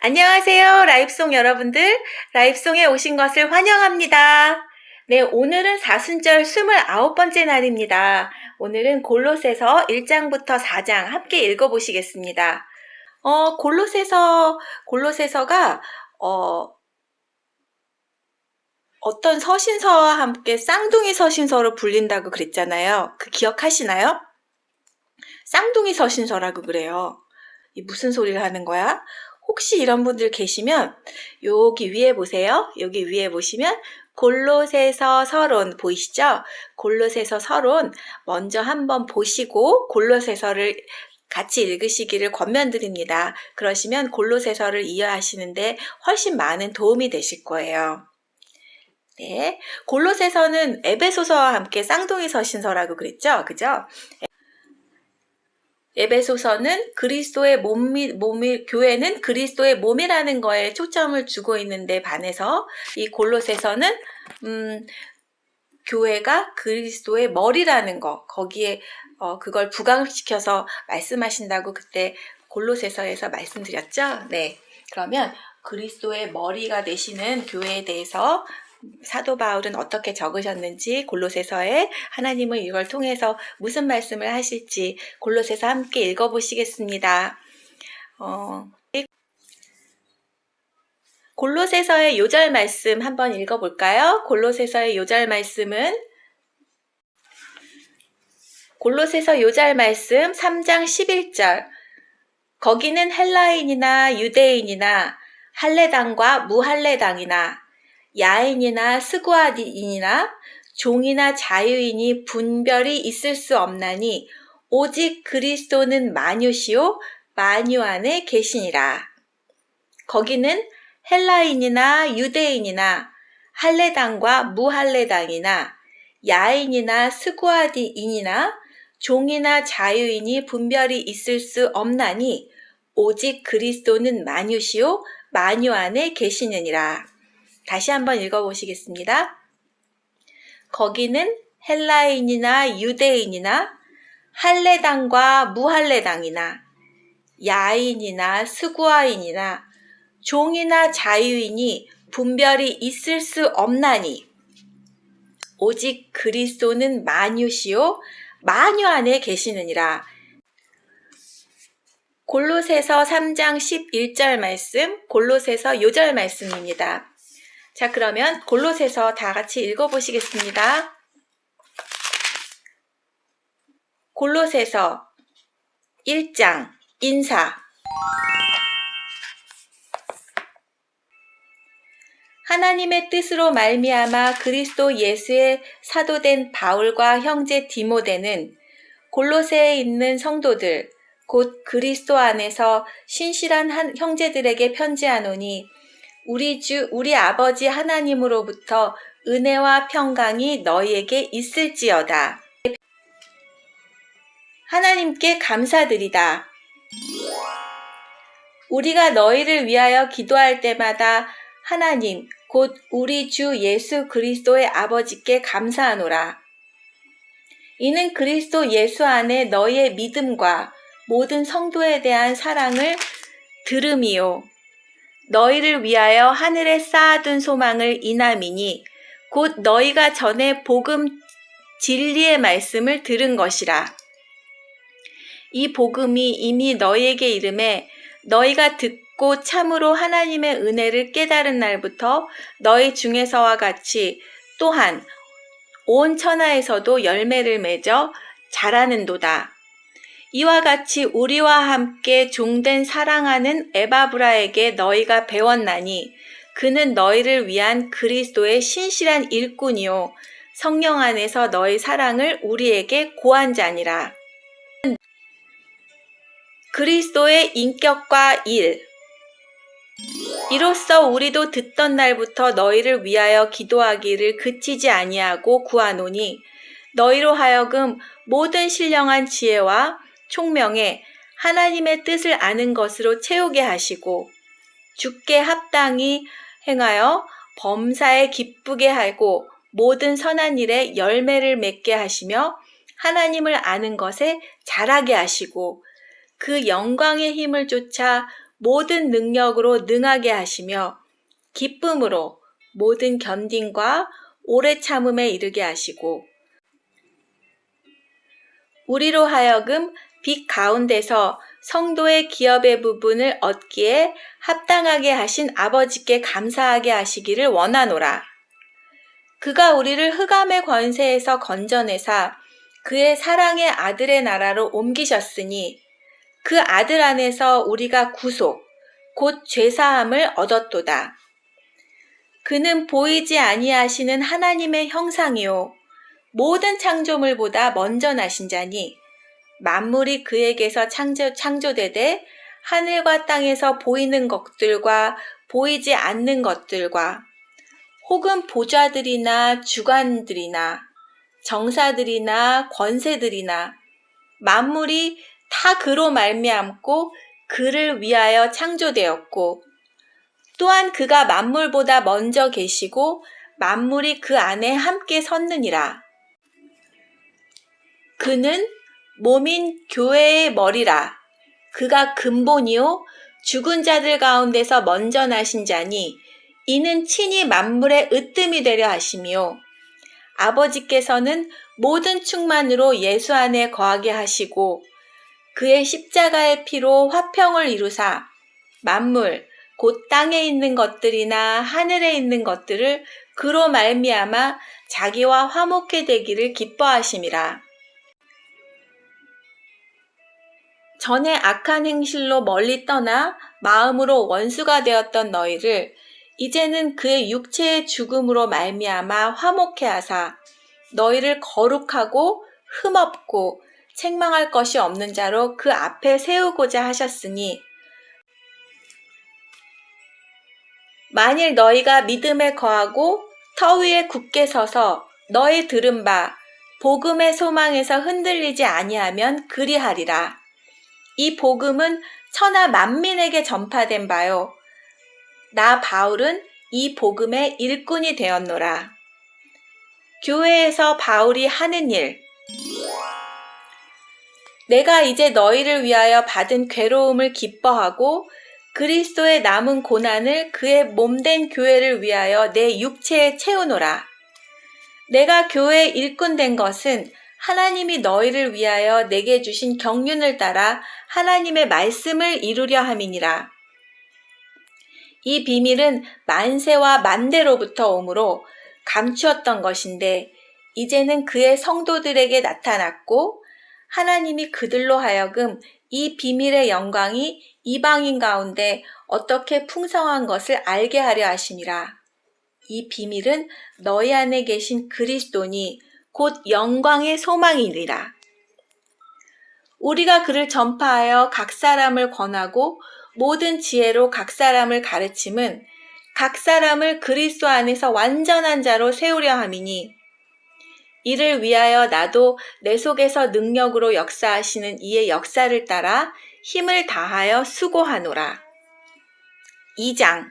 안녕하세요. 라입송 여러분들. 라입송에 오신 것을 환영합니다. 네, 오늘은 사순절 29번째 날입니다. 오늘은 골로새서 1장부터 4장 함께 읽어 보시겠습니다. 어, 골로새서, 골로새서가, 어, 어떤 서신서와 함께 쌍둥이 서신서로 불린다고 그랬잖아요. 그 기억하시나요? 쌍둥이 서신서라고 그래요. 이 무슨 소리를 하는 거야? 혹시 이런 분들 계시면 여기 위에 보세요. 여기 위에 보시면 골로새서 서론 보이시죠? 골로새서 서론 먼저 한번 보시고 골로새서를 같이 읽으시기를 권면드립니다. 그러시면 골로새서를 이해하시는데 훨씬 많은 도움이 되실 거예요. 네. 골로새서는 에베소서와 함께 쌍둥이 서신서라고 그랬죠? 그죠? 에베소서는 그리스도의 몸이, 몸이, 교회는 그리스도의 몸이라는 거에 초점을 주고 있는데 반해서 이 골로새서는, 음, 교회가 그리스도의 머리라는 거, 거기에, 어, 그걸 부각시켜서 말씀하신다고 그때 골로새서에서 말씀드렸죠? 네. 그러면 그리스도의 머리가 되시는 교회에 대해서 사도 바울은 어떻게 적으셨는지 골로새서에 하나님은 이걸 통해서 무슨 말씀을 하실지 골로새서 함께 읽어보시겠습니다. 어, 골로새서의 요절 말씀 한번 읽어볼까요? 골로새서의 요절 말씀은 골로새서 요절 말씀 3장 11절 거기는 헬라인이나 유대인이나 할례당과 무할례당이나 야인이나 스구아인이나 종이나 자유인이 분별이 있을 수 없나니 오직 그리스도는 마뉴시오 마뉴 안에 계시니라. 거기는 헬라인이나 유대인이나 할례당과 무할례당이나 야인이나 스구아디인이나 종이나 자유인이 분별이 있을 수 없나니 오직 그리스도는 마뉴시오 마뉴 안에 계시느니라. 다시 한번 읽어보시겠습니다. 거기는 헬라인이나 유대인이나 할례당과 무할례당이나 야인이나 스구아인이나 종이나 자유인이 분별이 있을 수 없나니 오직 그리스도는 마뉴시오 마뉴 안에 계시느니라. 골로새서 3장 11절 말씀, 골로새서 요절 말씀입니다. 자, 그러면 골로새서 다 같이 읽어보시겠습니다. 골로새서 1장 인사 하나님의 뜻으로 말미암아 그리스도 예수의 사도된 바울과 형제 디모데는 골로새에 있는 성도들 곧 그리스도 안에서 신실한 한 형제들에게 편지하노니 우리 주 우리 아버지 하나님으로부터 은혜와 평강이 너희에게 있을지어다. 하나님께 감사드리다. 우리가 너희를 위하여 기도할 때마다 하나님, 곧 우리 주 예수 그리스도의 아버지께 감사하노라. 이는 그리스도 예수 안에 너희의 믿음과 모든 성도에 대한 사랑을 들음이요. 너희를 위하여 하늘에 쌓아둔 소망을 인함이니 곧 너희가 전에 복음 진리의 말씀을 들은 것이라. 이 복음이 이미 너희에게 이름에 너희가 듣고 참으로 하나님의 은혜를 깨달은 날부터 너희 중에서와 같이 또한 온 천하에서도 열매를 맺어 자라는도다. 이와 같이 우리와 함께 종된 사랑하는 에바브라에게 너희가 배웠나니 그는 너희를 위한 그리스도의 신실한 일꾼이요 성령 안에서 너희 사랑을 우리에게 고한 자니라. 그리스도의 인격과 일 이로써 우리도 듣던 날부터 너희를 위하여 기도하기를 그치지 아니하고 구하노니 너희로 하여금 모든 신령한 지혜와 총명에 하나님의 뜻을 아는 것으로 채우게 하시고 주께 합당히 행하여 범사에 기쁘게 하고 모든 선한 일에 열매를 맺게 하시며 하나님을 아는 것에 자라게 하시고 그 영광의 힘을 쫓아 모든 능력으로 능하게 하시며 기쁨으로 모든 견딘과 오래 참음에 이르게 하시고 우리로 하여금 빛 가운데서 성도의 기업의 부분을 얻기에 합당하게 하신 아버지께 감사하게 하시기를 원하노라. 그가 우리를 흑암의 권세에서 건져내사 그의 사랑의 아들의 나라로 옮기셨으니 그 아들 안에서 우리가 구속, 곧 죄사함을 얻었도다. 그는 보이지 아니하시는 하나님의 형상이요. 모든 창조물보다 먼저 나신 자니 만물이 그에게서 창조, 창조되되 하늘과 땅에서 보이는 것들과 보이지 않는 것들과 혹은 보좌들이나 주관들이나 정사들이나 권세들이나 만물이 다 그로 말미암고 그를 위하여 창조되었고 또한 그가 만물보다 먼저 계시고 만물이 그 안에 함께 섰느니라. 그는 몸인 교회의 머리라. 그가 근본이요 죽은 자들 가운데서 먼저 나신 자니 이는 친히 만물의 으뜸이 되려 하심이요 아버지께서는 모든 충만으로 예수 안에 거하게 하시고 그의 십자가의 피로 화평을 이루사 만물 곧 땅에 있는 것들이나 하늘에 있는 것들을 그로 말미암아 자기와 화목해 되기를 기뻐하심이라. 전에 악한 행실로 멀리 떠나 마음으로 원수가 되었던 너희를 이제는 그의 육체의 죽음으로 말미암아 화목해 하사 너희를 거룩하고 흠없고 책망할 것이 없는 자로 그 앞에 세우고자 하셨으니 만일 너희가 믿음에 거하고 터 위에 굳게 서서 너희 들은 바 복음의 소망에서 흔들리지 아니하면 그리하리라. 이 복음은 천하 만민에게 전파된 바요. 나 바울은 이 복음의 일꾼이 되었노라. 교회에서 바울이 하는 일. 내가 이제 너희를 위하여 받은 괴로움을 기뻐하고 그리스도의 남은 고난을 그의 몸된 교회를 위하여 내 육체에 채우노라. 내가 교회의 일꾼 된 것은 하나님이 너희를 위하여 내게 주신 경륜을 따라 하나님의 말씀을 이루려 함이니라. 이 비밀은 만세와 만대로부터 오므로 감추었던 것인데 이제는 그의 성도들에게 나타났고 하나님이 그들로 하여금 이 비밀의 영광이 이방인 가운데 어떻게 풍성한 것을 알게 하려 하심이라. 이 비밀은 너희 안에 계신 그리스도니 곧 영광의 소망이니라. 우리가 그를 전파하여 각 사람을 권하고 모든 지혜로 각 사람을 가르침은 각 사람을 그리스도 안에서 완전한 자로 세우려 함이니 이를 위하여 나도 내 속에서 능력으로 역사하시는 이의 역사를 따라 힘을 다하여 수고하노라. 2장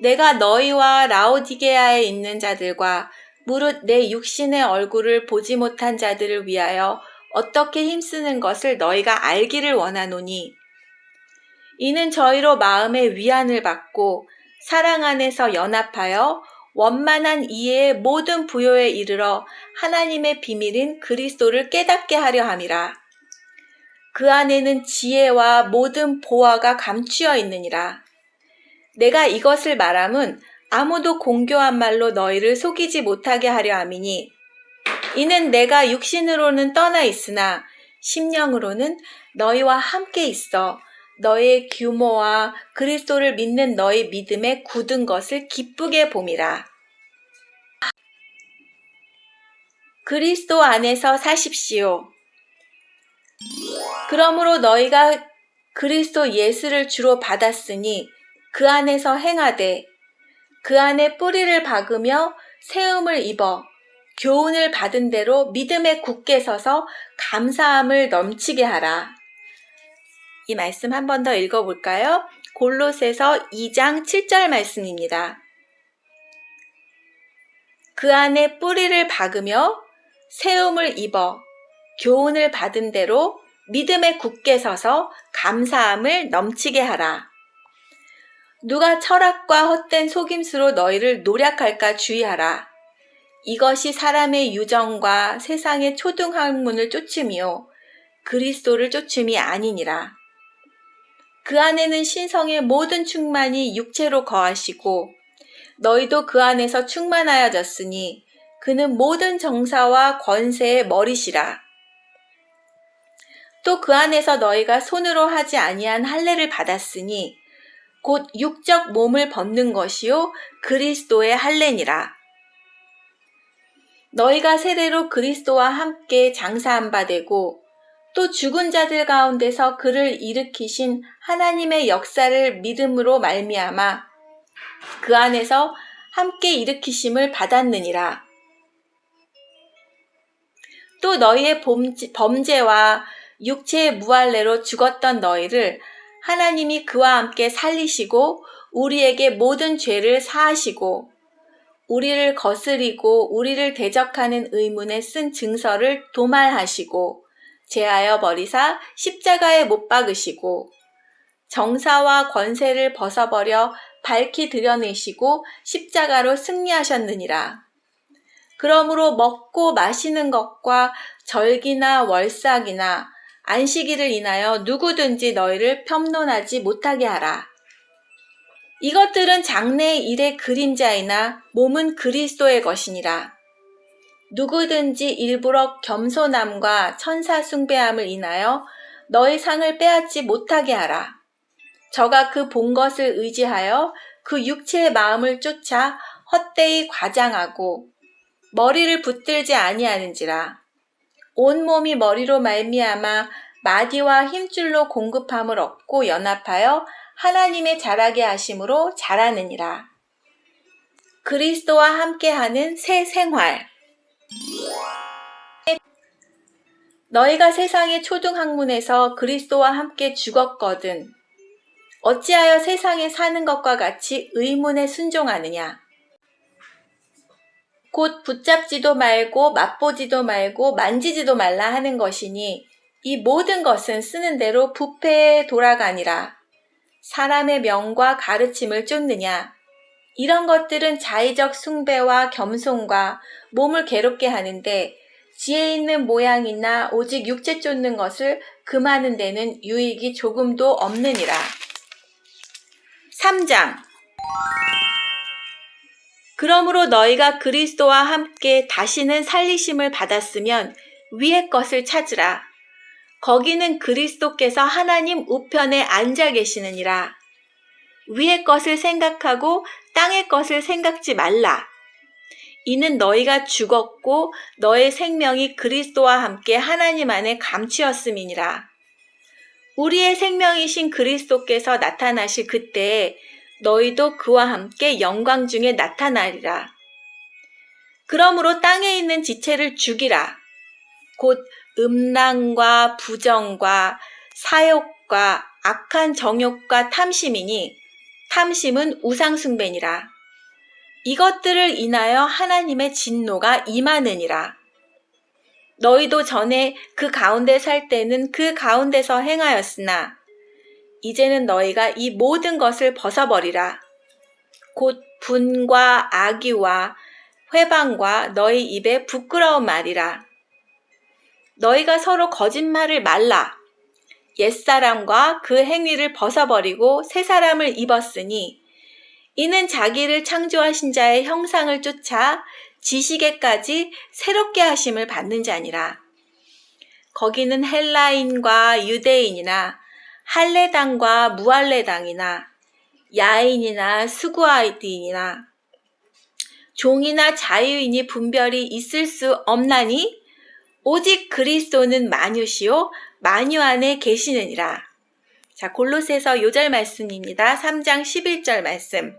내가 너희와 라오디게아에 있는 자들과 무릇 내 육신의 얼굴을 보지 못한 자들을 위하여 어떻게 힘쓰는 것을 너희가 알기를 원하노니 이는 저희로 마음의 위안을 받고 사랑 안에서 연합하여 원만한 이해의 모든 부요에 이르러 하나님의 비밀인 그리스도를 깨닫게 하려 함이라. 그 안에는 지혜와 모든 보화가 감추어 있느니라. 내가 이것을 말함은 아무도 공교한 말로 너희를 속이지 못하게 하려 함이니 이는 내가 육신으로는 떠나 있으나 심령으로는 너희와 함께 있어 너의 규모와 그리스도를 믿는 너희 믿음에 굳은 것을 기쁘게 봄이라. 그리스도 안에서 사십시오. 그러므로 너희가 그리스도 예수를 주로 받았으니 그 안에서 행하되 그 안에 뿌리를 박으며 세움을 입어 교훈을 받은 대로 믿음에 굳게 서서 감사함을 넘치게 하라. 이 말씀 한 번 더 읽어볼까요? 골로새서 2장 7절 말씀입니다. 그 안에 뿌리를 박으며 세움을 입어 교훈을 받은 대로 믿음에 굳게 서서 감사함을 넘치게 하라. 누가 철학과 헛된 속임수로 너희를 노략할까 주의하라. 이것이 사람의 유정과 세상의 초등학문을 쫓음이요. 그리스도를 쫓음이 아니니라. 그 안에는 신성의 모든 충만이 육체로 거하시고 너희도 그 안에서 충만하여졌으니 그는 모든 정사와 권세의 머리시라. 또 그 안에서 너희가 손으로 하지 아니한 할례를 받았으니 곧 육적 몸을 벗는 것이요 그리스도의 할례니라. 너희가 세례로 그리스도와 함께 장사한 바 되고 또 죽은 자들 가운데서 그를 일으키신 하나님의 역사를 믿음으로 말미암아 그 안에서 함께 일으키심을 받았느니라. 또 너희의 범죄- 범죄와 육체의 무할례로 죽었던 너희를 하나님이 그와 함께 살리시고 우리에게 모든 죄를 사하시고 우리를 거스리고 우리를 대적하는 의문에 쓴 증서를 도말하시고 제하여 버리사 십자가에 못 박으시고 정사와 권세를 벗어버려 밝히 드러내시고 십자가로 승리하셨느니라. 그러므로 먹고 마시는 것과 절기나 월삭이나 안식일을 인하여 누구든지 너희를 평론하지 못하게 하라. 이것들은 장래의 일의 그림자이나 몸은 그리스도의 것이니라. 누구든지 일부러 겸손함과 천사 숭배함을 인하여 너희 상을 빼앗지 못하게 하라. 저가 그 본 것을 의지하여 그 육체의 마음을 쫓아 헛되이 과장하고 머리를 붙들지 아니하는지라. 온 몸이 머리로 말미암아 마디와 힘줄로 공급함을 얻고 연합하여 하나님의 자라게 하심으로 자라느니라. 그리스도와 함께하는 새 생활. 너희가 세상의 초등학문에서 그리스도와 함께 죽었거든. 어찌하여 세상에 사는 것과 같이 의문에 순종하느냐? 곧 붙잡지도 말고 맛보지도 말고 만지지도 말라 하는 것이니 이 모든 것은 쓰는 대로 부패에 돌아가니라. 사람의 명과 가르침을 쫓느냐? 이런 것들은 자의적 숭배와 겸손과 몸을 괴롭게 하는데 지혜 있는 모양이나 오직 육체 쫓는 것을 금하는 데는 유익이 조금도 없느니라. 3장 그러므로 너희가 그리스도와 함께 다시는 살리심을 받았으면 위의 것을 찾으라. 거기는 그리스도께서 하나님 우편에 앉아 계시느니라. 위의 것을 생각하고 땅의 것을 생각지 말라. 이는 너희가 죽었고 너의 생명이 그리스도와 함께 하나님 안에 감추었음이니라. 우리의 생명이신 그리스도께서 나타나실 그때에 너희도 그와 함께 영광 중에 나타나리라. 그러므로 땅에 있는 지체를 죽이라. 곧 음란과 부정과 사욕과 악한 정욕과 탐심이니 탐심은 우상숭배니라. 이것들을 인하여 하나님의 진노가 임하느니라. 너희도 전에 그 가운데 살 때는 그 가운데서 행하였으나 이제는 너희가 이 모든 것을 벗어버리라. 곧 분과 악의와 회방과 너희 입에 부끄러운 말이라. 너희가 서로 거짓말을 말라. 옛사람과 그 행위를 벗어버리고 새 사람을 입었으니 이는 자기를 창조하신 자의 형상을 쫓아 지식에까지 새롭게 하심을 받는 자니라. 거기는 헬라인과 유대인이나 할례당과 무할례당이나 야인이나 수구아이인이나 종이나 자유인이 분별이 있을 수 없나니 오직 그리스도는 만유시요 만유 안에 계시느니라. 자, 골로새서 요절 말씀입니다. 3장 11절 말씀.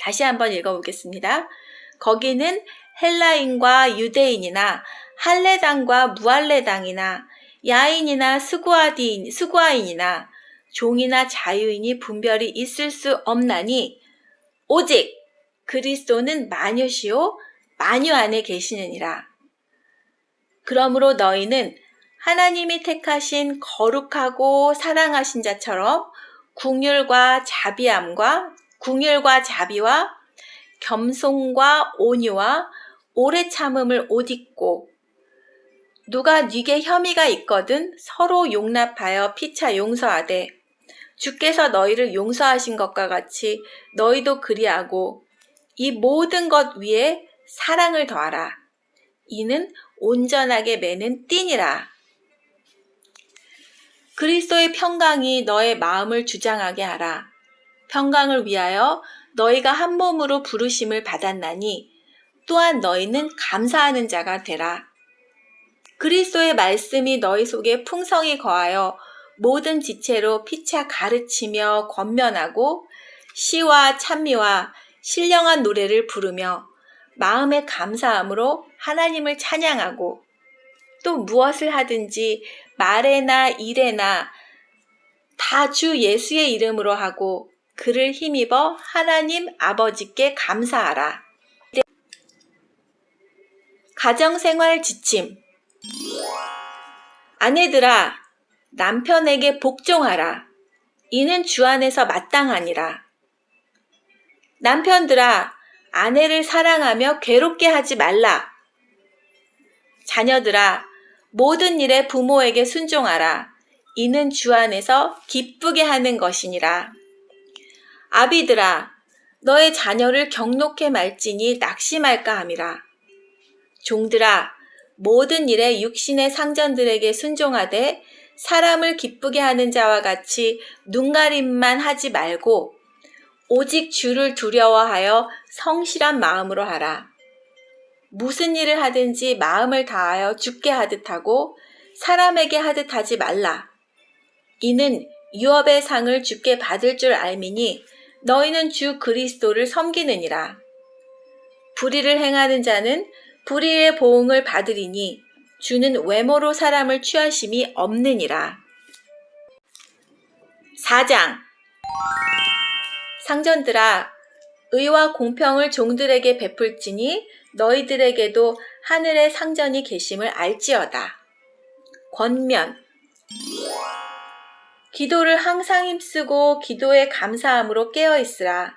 다시 한번 읽어 보겠습니다. 거기는 헬라인과 유대인이나 할례당과 무할례당이나 야인이나 수구아디, 수구아인이나 종이나 자유인이 분별이 있을 수 없나니 오직 그리스도는 마녀시요 마녀 안에 계시느니라. 그러므로 너희는 하나님이 택하신 거룩하고 사랑하신 자처럼 궁율과 자비함과 궁율과 자비와 겸손과 온유와 오래 참음을 옷 입고 누가 네게 혐의가 있거든 서로 용납하여 피차 용서하되 주께서 너희를 용서하신 것과 같이 너희도 그리하고 이 모든 것 위에 사랑을 더하라. 이는 온전하게 매는 띠니라. 그리스도의 평강이 너의 마음을 주장하게 하라. 평강을 위하여 너희가 한 몸으로 부르심을 받았나니 또한 너희는 감사하는 자가 되라. 그리스도의 말씀이 너희 속에 풍성히 거하여 모든 지체로 피차 가르치며 권면하고 시와 찬미와 신령한 노래를 부르며 마음의 감사함으로 하나님을 찬양하고 또 무엇을 하든지 말에나 일에나 다 주 예수의 이름으로 하고 그를 힘입어 하나님 아버지께 감사하라. 가정생활 지침 아내들아 남편에게 복종하라. 이는 주 안에서 마땅하니라. 남편들아 아내를 사랑하며 괴롭게 하지 말라. 자녀들아 모든 일에 부모에게 순종하라. 이는 주 안에서 기쁘게 하는 것이니라. 아비들아 너의 자녀를 경록해 말지니 낙심할까 함이라. 종들아 모든 일에 육신의 상전들에게 순종하되 사람을 기쁘게 하는 자와 같이 눈가림만 하지 말고 오직 주를 두려워하여 성실한 마음으로 하라. 무슨 일을 하든지 마음을 다하여 죽게 하듯 하고 사람에게 하듯 하지 말라. 이는 유업의 상을 주께 받을 줄 알미니 너희는 주 그리스도를 섬기느니라. 불의를 행하는 자는 불의의 보응을 받으리니 주는 외모로 사람을 취하심이 없느니라. 4장 상전들아 의와 공평을 종들에게 베풀지니 너희들에게도 하늘의 상전이 계심을 알지어다. 권면 기도를 항상 힘쓰고 기도에 감사함으로 깨어 있으라.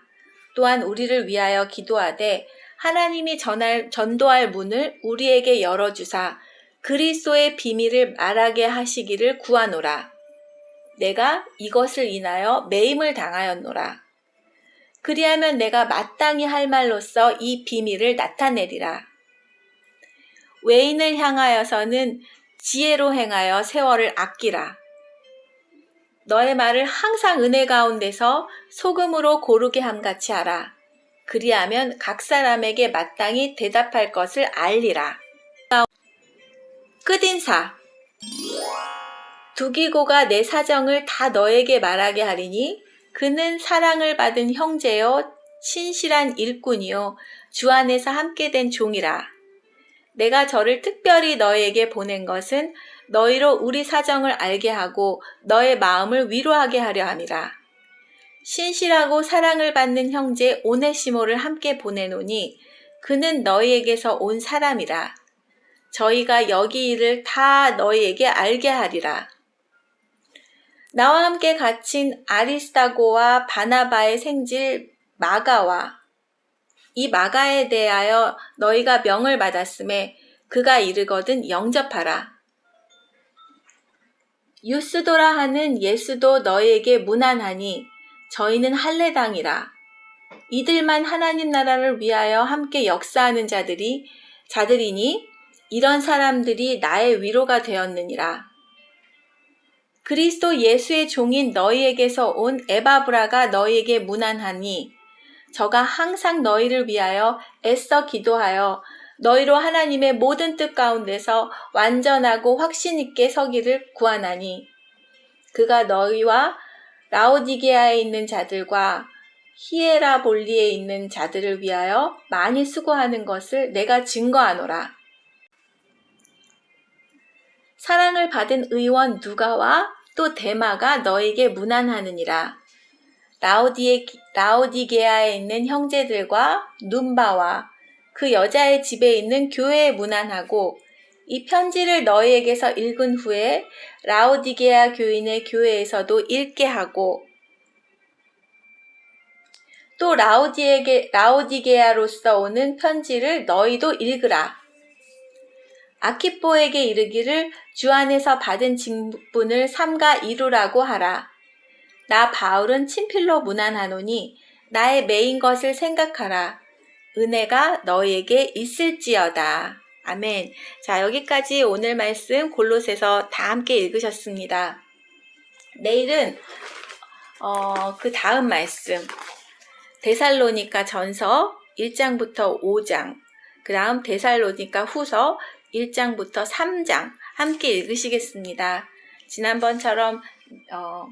또한 우리를 위하여 기도하되 하나님이 전할, 전도할 문을 우리에게 열어주사 그리스도의 비밀을 말하게 하시기를 구하노라. 내가 이것을 인하여 매임을 당하였노라. 그리하면 내가 마땅히 할 말로써 이 비밀을 나타내리라. 외인을 향하여서는 지혜로 행하여 세월을 아끼라. 너의 말을 항상 은혜 가운데서 소금으로 고르게 함같이 하라. 그리하면 각 사람에게 마땅히 대답할 것을 알리라. 끝인사 두기고가 내 사정을 다 너에게 말하게 하리니 그는 사랑을 받은 형제요 신실한 일꾼이요 주 안에서 함께 된 종이라. 내가 저를 특별히 너에게 보낸 것은 너희로 우리 사정을 알게 하고 너의 마음을 위로하게 하려 함이라. 신실하고 사랑을 받는 형제 오네시모를 함께 보내노니 그는 너희에게서 온 사람이라. 저희가 여기 일을 다 너희에게 알게 하리라. 나와 함께 갇힌 아리스타고와 바나바의 생질 마가와 이 마가에 대하여 너희가 명을 받았음에 그가 이르거든 영접하라. 유스도라 하는 예수도 너희에게 무난하니 저희는 할례당이라. 이들만 하나님 나라를 위하여 함께 역사하는 자들이 자들이니 이런 사람들이 나의 위로가 되었느니라. 그리스도 예수의 종인 너희에게서 온 에바브라가 너희에게 무난하니 저가 항상 너희를 위하여 애써 기도하여 너희로 하나님의 모든 뜻 가운데서 완전하고 확신 있게 서기를 구하나니 그가 너희와 라오디게아에 있는 자들과 히에라볼리에 있는 자들을 위하여 많이 수고하는 것을 내가 증거하노라. 사랑을 받은 의원 누가와 또 데마가 너에게 무난하느니라. 라오디에, 라오디게아에 있는 형제들과 눈바와 그 여자의 집에 있는 교회에 무난하고 이 편지를 너희에게서 읽은 후에 라오디게아 교인의 교회에서도 읽게 하고 또 라오디에게, 라오디게아로서 오는 편지를 너희도 읽으라. 아키포에게 이르기를 주 안에서 받은 직분을 삼가 이루라고 하라. 나 바울은 친필로 문안하노니 나의 메인 것을 생각하라. 은혜가 너희에게 있을지어다. 아멘. 자, 여기까지 오늘 말씀 골로새서 다 함께 읽으셨습니다. 내일은 어, 그 다음 말씀 데살로니가 전서 1장부터 5장, 그 다음 데살로니가 후서 1장부터 3장 함께 읽으시겠습니다. 지난번처럼 어,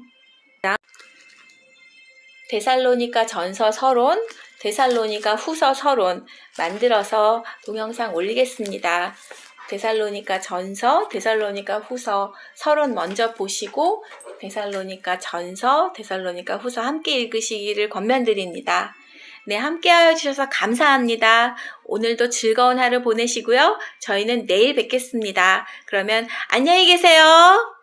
데살로니가 전서 서론, 데살로니가 후서 서론 만들어서 동영상 올리겠습니다. 데살로니가 전서, 데살로니가 후서 서론 먼저 보시고 데살로니가 전서, 데살로니가 후서 함께 읽으시기를 권면드립니다. 네, 함께하여 주셔서 감사합니다. 오늘도 즐거운 하루 보내시고요. 저희는 내일 뵙겠습니다. 그러면 안녕히 계세요.